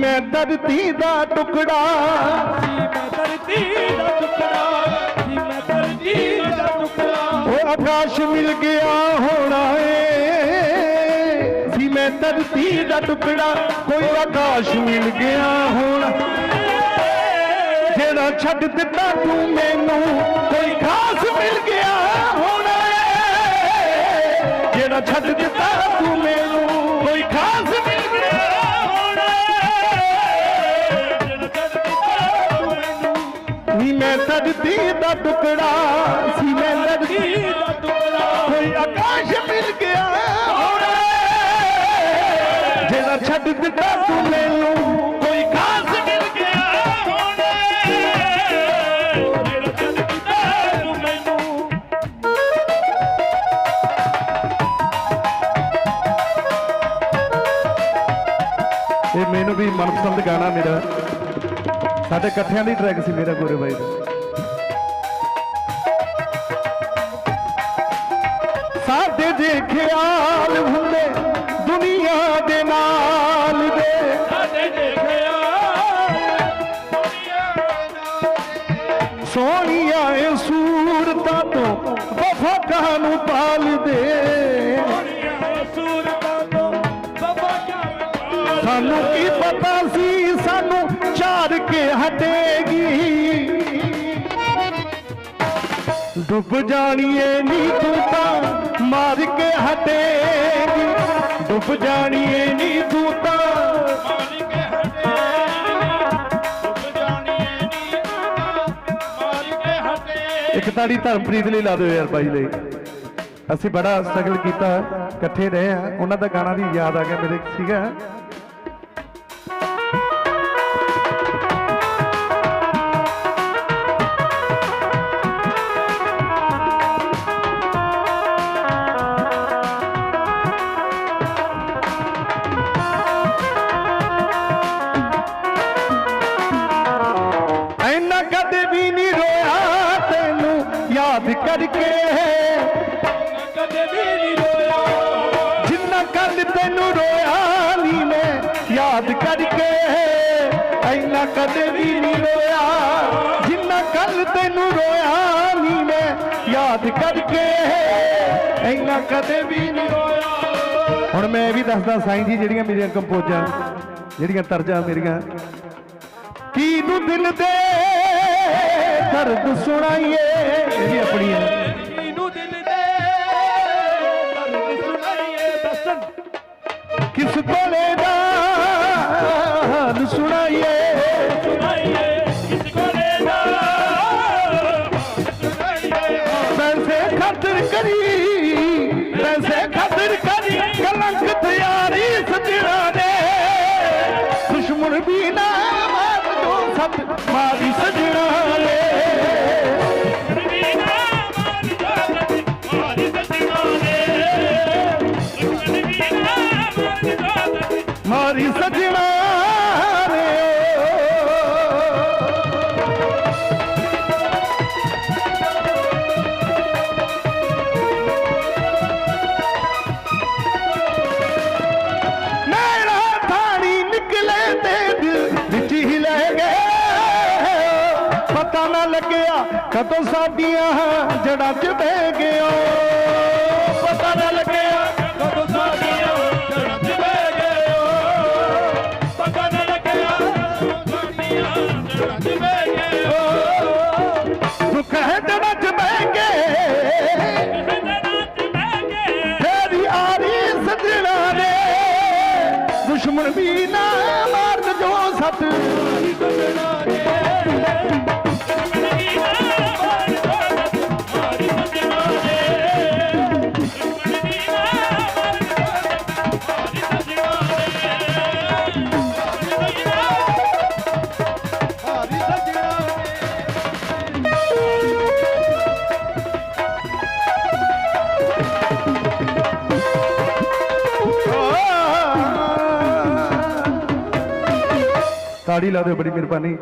ਮੈਂ ਧਰਤੀ ਦਾ ਟੁਕੜਾ। ਸੀ ਮੈਂ ਧਰਤੀ ਦਾ ਟੁਕੜਾ ਸੀ ਮੈਂ ਧਰਤੀ ਦਾ ਟੁਕੜਾ ਉਹ ਆਕਾਸ਼ ਮਿਲ ਗਿਆ ਹੋਣਾ ਏ। ਸੀ ਮੈਂ ਧਰਤੀ ਦਾ ਟੁਕੜਾ, ਕੋਈ ਆਕਾਸ਼ ਮਿਲ ਗਿਆ ਹੋਣਾ। ਜਿਹੜਾ ਛੱਡ ਦਿੱਤਾ ਤੂੰ ਮੈਨੂੰ, ਕੋਈ ਖਾਸ ਮਿਲ ਗਿਆ ਹੋਣਾ ਜਿਹੜਾ ਛੱਡ ਦਿੱਤਾ ਨੀ ਦਾ ਟੁਕੜਾ ਸੀ ਮੈਂ ਧਰਤੀ ਦਾ ਟੁਕੜਾ। ਕੋਈ ਆਕਾਸ਼ ਮਿਲ ਗਿਆ ਜਿਹੜਾ ਛੱਡ ਦਿੱਤਾ ਤੂੰ ਮੈਨੂੰ, ਕੋਈ ਖਾਸ ਮਿਲ ਗਿਆ ਜਿਹੜਾ ਧਰਤੀ ਦਾ ਤੂੰ ਮੈਨੂੰ। ਇਹ ਮੈਨੂੰ ਵੀ ਮਨਪਸੰਦ ਗਾਣਾ ਮੇਰਾ। ਸਾਡੇ ਇਕੱਠਿਆਂ ਦੀ ਟਰੈਕ ਸੀ ਮੇਰਾ ਗੋਰੇ ਬਾਈ ਦਾ। ਜੇ ਖਿਆਲ ਹੁੰਦੇ ਦੁਨੀਆ ਦੇ ਨਾਲ ਦੇ। ਸਾਡੇ ਦੇਖਿਆ ਸੋਹਣੀਆਂ ਏ ਸੂਰਤਾਂ ਤੋਂ ਵਫਾ ਕਾਨੂੰ ਪਾਲਦੇ। ਦੁਨੀਆ ਸੂਰਤਾਂ ਤੋਂ ਬਾਬਾ ਜਾਨ ਸਾਨੂੰ ਕੀ ਪਤਾ ਸੀ ਸਾਨੂੰ ਚਾਰ ਕੇ ਹਟੇਗੀ। ਡੁੱਬ ਜਾਣੀਏ ਨੀ ਤੂੰ ਤਾਂ ਡੁੱਬ ਜਾਣੀਏ ਨੀ ਤੂੰ ਤਾਂ ਹਟੇ ਜਾਣੀਏ ਨੀ ਹਟੇ ਇੱਕ ਤਾੜੀ ਧਰਮਪ੍ਰੀਤ ਲਈ ਲਾ ਦਿਓ ਯਾਰ ਬਾਈ ਲਈ। ਅਸੀਂ ਬੜਾ ਸਟਰਗਲ ਕੀਤਾ ਇਕੱਠੇ ਰਹੇ ਆ ਉਹਨਾਂ ਦਾ ਗਾਣਾ ਵੀ ਯਾਦ ਆ ਗਿਆ ਮੇਰੇ ਸੀਗਾ ਕਰਕੇ। ਕਦੇ ਵੀ ਨਹੀਂ ਰੋਇਆ ਜਿੰਨਾ ਕੱਲ ਤੈਨੂੰ ਰੋਇਆ ਨੀ ਮੈਂ, ਯਾਦ ਕਰਕੇ। ਐਨਾ ਕਦੇ ਵੀ ਨਹੀਂ ਰੋਇਆ। ਜਿੰਨਾ ਕੱਲ ਤੈਨੂੰ ਰੋਇਆ ਨੀ ਮੈਂ, ਯਾਦ ਕਰਕੇ। ਐਨਾ ਕਦੇ ਵੀ ਨਹੀਂ ਰੋਇਆ। ਹੁਣ ਮੈਂ ਇਹ ਵੀ ਦੱਸਦਾ, ਸਾਈਂ ਜੀ, ਜਿਹੜੀਆਂ ਮੇਰੀਆਂ ਕੰਪੋਜ਼ਾਂ, ਜਿਹੜੀਆਂ ਤਰਜਾਂ ਮੇਰੀਆਂ। ਕੀ ਨੂੰ ਦਿਲ ਦੇ ਦਰਦ ਸੁਣਾਈਏ? ਹਾਲ ਸੁਣਾਈਏ। ਸੁਣਾਈਏ ਇਸ ਕੋਲੇ ਦਾ। ਸੁਣਾਈਏ ਪੈਸੇ ਖਾਤਰ ਕਰੀ ਪੈਸੇ ਖਾਤਰ ਕਰੀ ਕਲੰਕ ਤਿਆਰੀ ਸਜਣਾ ਨੇ। ਦੁਸ਼ਮਣ ਵੀ ਨਾ ਮਾਰ ਦੋ ਸਤ ਮਾਰੀ ਸਜਣਾ ਮਾਰੀ ਸਜਣਾ ਪਤਾ ਲੱਗਿਆ ਕਦੋਂ ਸਾਡੀਆਂ ਜੜਾਂ 'ਚ ਬਹਿ ਗਿਆ ਪਤਾ ਨਾ ਲੱਗਿਆ ਕਦੋਂ ਸਾਡੀਆਂ ਜੜ੍ਹਾਂ 'ਚ ਬਹਿ ਗਏ ਓ ਪਤਾ ਨਾ ਲੱਗਿਆ ਕਦੋਂ ਸਾਡੀਆਂ ਜੜ੍ਹਾਂ 'ਚ ਬਹਿ ਗਏ ਓ ਹੈ ਜੜਾਂ 'ਚ ਬਹਿ ਗਏ ਜੜ੍ਹਾਂ ਤੇਰੀ ਆਰੀ ਸਜਣਾ ਨੇ। ਦੁਸ਼ਮਣ ਵੀ ਨਾ ਮਾਰਨ ਜੋ ਸਤ। ਸਜਣਾ ਨੇ ਤਾੜੀ ਲਾ ਦਿਓ ਬੜੀ ਮਿਹਰਬਾਨੀ